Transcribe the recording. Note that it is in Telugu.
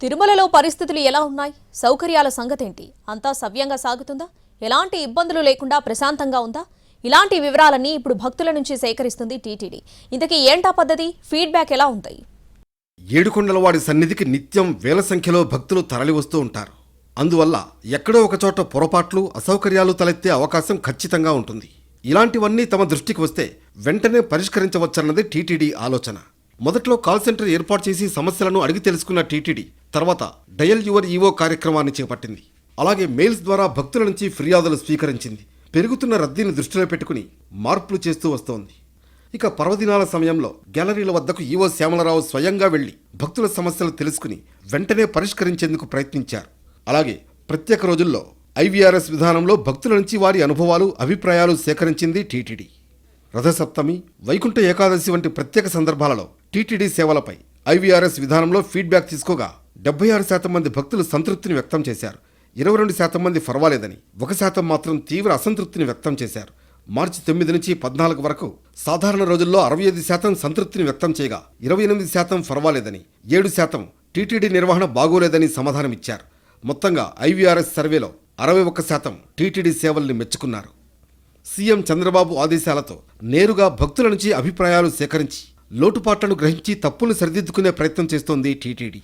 తిరుమలలో పరిస్థితులు ఎలా ఉన్నాయి? సౌకర్యాల సంగతేంటి? అంతా సవ్యంగా సాగుతుందా? ఎలాంటి ఇబ్బందులు లేకుండా ప్రశాంతంగా ఉందా? ఇలాంటి వివరాలన్నీ ఇప్పుడు భక్తుల నుంచి సేకరిస్తుంది టీటీడీ. ఇంతకీ ఏంటా పద్ధతి? ఫీడ్బ్యాక్ ఎలా ఉంటాయి? ఏడుకొండలవాడి సన్నిధికి నిత్యం వేల సంఖ్యలో భక్తులు తరలివస్తూ ఉంటారు. అందువల్ల ఎక్కడో ఒకచోట పొరపాట్లు అసౌకర్యాలు తలెత్తే అవకాశం ఖచ్చితంగా ఉంటుంది. ఇలాంటివన్నీ తమ దృష్టికి వస్తే వెంటనే పరిష్కరించవచ్చన్నది టీటీడీ ఆలోచన. మొదట్లో కాల్ సెంటర్ ఏర్పాటు చేసి సమస్యలను అడిగి తెలుసుకున్న టీటీడీ తర్వాత డయల్ యువర్ ఈవో కార్యక్రమాన్ని చేపట్టింది. అలాగే మెయిల్స్ ద్వారా భక్తుల నుంచి ఫిర్యాదులు స్వీకరించింది. పెరుగుతున్న రద్దీని దృష్టిలో పెట్టుకుని మార్పులు చేస్తూ వస్తోంది. ఇక పర్వదినాల సమయంలో గ్యాలరీల వద్దకు ఈవో శ్యామలరావు స్వయంగా వెళ్ళి భక్తుల సమస్యలు తెలుసుకుని వెంటనే పరిష్కరించేందుకు ప్రయత్నించారు. అలాగే ప్రత్యేక రోజుల్లో ఐవీఆర్ఎస్ విధానంలో భక్తుల నుంచి వారి అనుభవాలు అభిప్రాయాలు సేకరించింది టీటీడీ. రథసప్తమి వైకుంఠ ఏకాదశి వంటి ప్రత్యేక సందర్భాలలో టీటీడీ సేవలపై ఐవీఆర్ఎస్ విధానంలో ఫీడ్బ్యాక్ తీసుకోగా డెబ్బై ఆరు శాతం మంది భక్తులు సంతృప్తిని వ్యక్తం చేశారు. ఇరవై రెండు శాతం మంది పర్వాలేదని ఒక శాతం మాత్రం తీవ్ర అసంతృప్తిని వ్యక్తం చేశారు. మార్చి తొమ్మిది నుంచి పద్నాలుగు వరకు సాధారణ రోజుల్లో అరవై ఐదు శాతం సంతృప్తిని వ్యక్తం చేయగా ఇరవై ఎనిమిది శాతం పర్వాలేదని ఏడు శాతం టీటీడీ నిర్వహణ బాగోలేదని సమాధానమిచ్చారు. మొత్తంగా ఐవీఆర్ఎస్ సర్వేలో అరవై ఒక్క శాతం టీటీడీ సేవల్ని మెచ్చుకున్నారు. సీఎం చంద్రబాబు ఆదేశాలతో నేరుగా భక్తుల నుంచి అభిప్రాయాలు సేకరించి లోటుపాట్లను గ్రహించి తప్పులు సరిదిద్దుకునే ప్రయత్నం చేస్తోంది టీటీడీ.